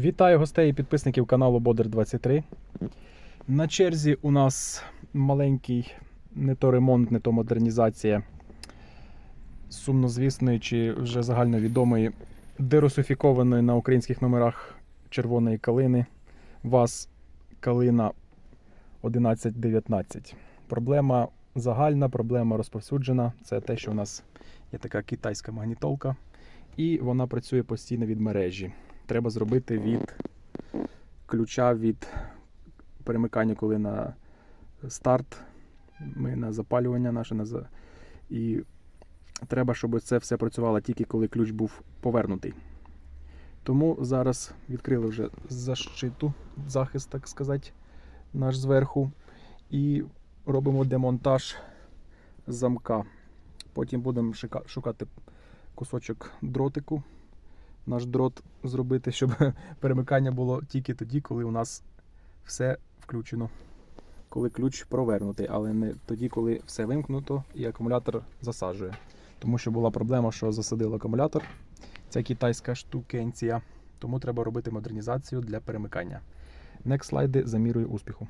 Вітаю гостей і підписників каналу Бодер 23. На черзі у нас маленький не то ремонт, не то модернізація сумнозвісної чи вже загальновідомої дерусифікованої на українських номерах червоної калини ВАЗ Калина 1119. Проблема загальна, проблема розповсюджена. Це те, що у нас є така китайська магнітолка, і вона працює постійно від мережі треба зробити від ключа від перемикання, коли на старт, ми на запалювання наше на за... і треба, щоб це все працювало тільки коли ключ був повернутий. Тому зараз відкрили вже защиту, захист, так сказати, наш зверху, і робимо демонтаж замка. Потім будемо шукати кусочок дротику наш дрот зробити, щоб перемикання було тільки тоді, коли у нас все включено. Коли ключ провернутий, але не тоді, коли все вимкнуто і акумулятор засаджує. Тому що була проблема, що засадив акумулятор. Ця китайська штукенція. Тому треба робити модернізацію для перемикання. Next слайди за мірою успіху.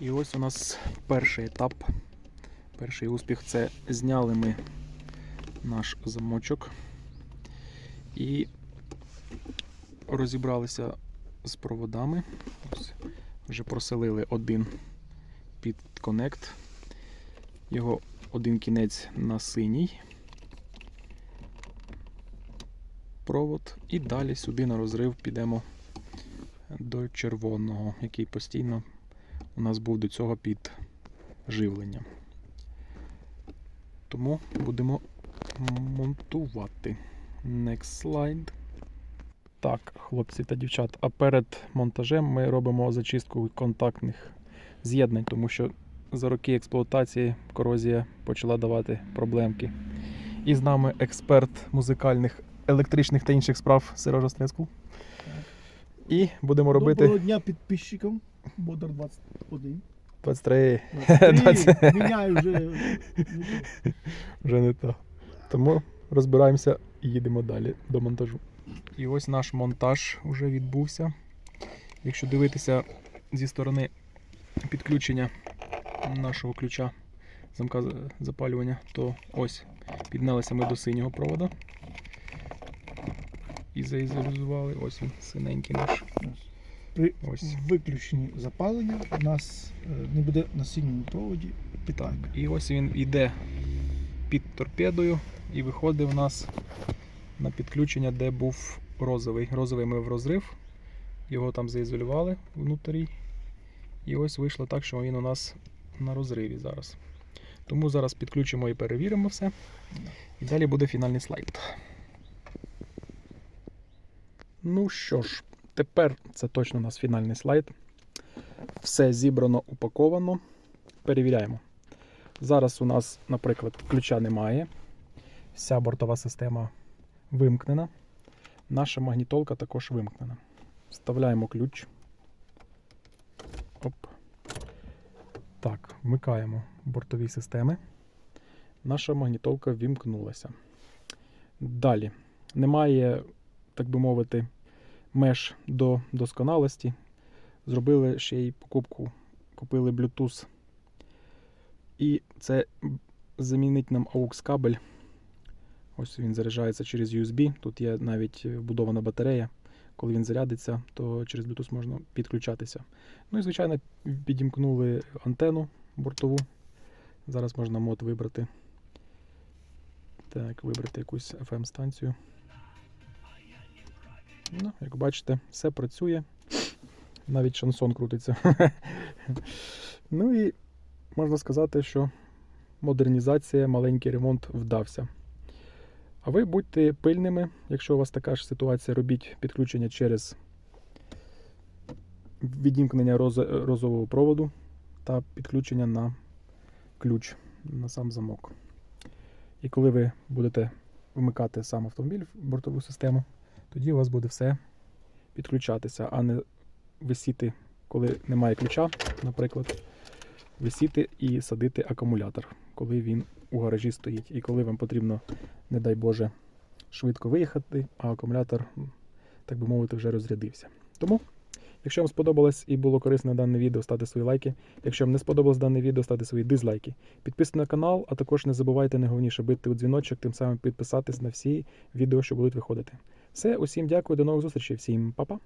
І ось у нас перший етап. Перший успіх це зняли ми наш замочок. І розібралися з проводами. Ось, вже проселили один під конект. Його один кінець на синій провод. І далі сюди на розрив підемо до червоного, який постійно у нас був до цього під живленням. Тому будемо монтувати. Next slide. Так, хлопці та дівчат. А перед монтажем ми робимо зачистку контактних з'єднань, тому що за роки експлуатації корозія почала давати проблемки. І з нами експерт музикальних, електричних та інших справ Сережа Стрескул. І будемо робити Доброго дня підписчикам. Бодар 21. 23. 23. Міняю вже. Вже не то. Тому розбираємося і їдемо далі до монтажу. І ось наш монтаж вже відбувся. Якщо дивитися зі сторони підключення нашого ключа замка запалювання, то ось піднялися ми до синього провода. І заізолювали. Ось він, синенький наш. При Ось. виключенні запалення у нас е, не буде на синьому проводі питань. І ось він йде під торпедою і виходить у нас на підключення, де був розовий. Розовий ми в розрив, його там заізолювали внутрі. І ось вийшло так, що він у нас на розриві зараз. Тому зараз підключимо і перевіримо все. І далі буде фінальний слайд. Ну що ж, тепер це точно у нас фінальний слайд. Все зібрано, упаковано. Перевіряємо. Зараз у нас, наприклад, ключа немає. Вся бортова система вимкнена. Наша магнітолка також вимкнена. Вставляємо ключ. Оп. Так, вмикаємо бортові системи. Наша магнітолка вімкнулася. Далі. Немає, так би мовити, меж до досконалості. Зробили ще й покупку. Купили Bluetooth і це замінить нам AUX кабель. Ось він заряджається через USB. Тут є навіть вбудована батарея. Коли він зарядиться, то через Bluetooth можна підключатися. Ну і, звичайно, підімкнули антенну бортову. Зараз можна мод вибрати. Так, вибрати якусь FM-станцію. Ну, як бачите, все працює. Навіть шансон крутиться. ну і можна сказати, що модернізація, маленький ремонт вдався. А ви будьте пильними, якщо у вас така ж ситуація, робіть підключення через відімкнення розового проводу та підключення на ключ на сам замок. І коли ви будете вмикати сам автомобіль в бортову систему, тоді у вас буде все підключатися, а не висіти, коли немає ключа, наприклад висіти і садити акумулятор, коли він у гаражі стоїть. І коли вам потрібно, не дай Боже, швидко виїхати, а акумулятор так би мовити, вже розрядився. Тому, якщо вам сподобалось і було корисне дане відео, ставте свої лайки. Якщо вам не сподобалось дане відео, ставте свої дизлайки. Підписуйтесь на канал, а також не забувайте найголовніше бити у дзвіночок, тим самим підписатись на всі відео, що будуть виходити. Все, усім дякую, до нових зустрічей, всім па-па.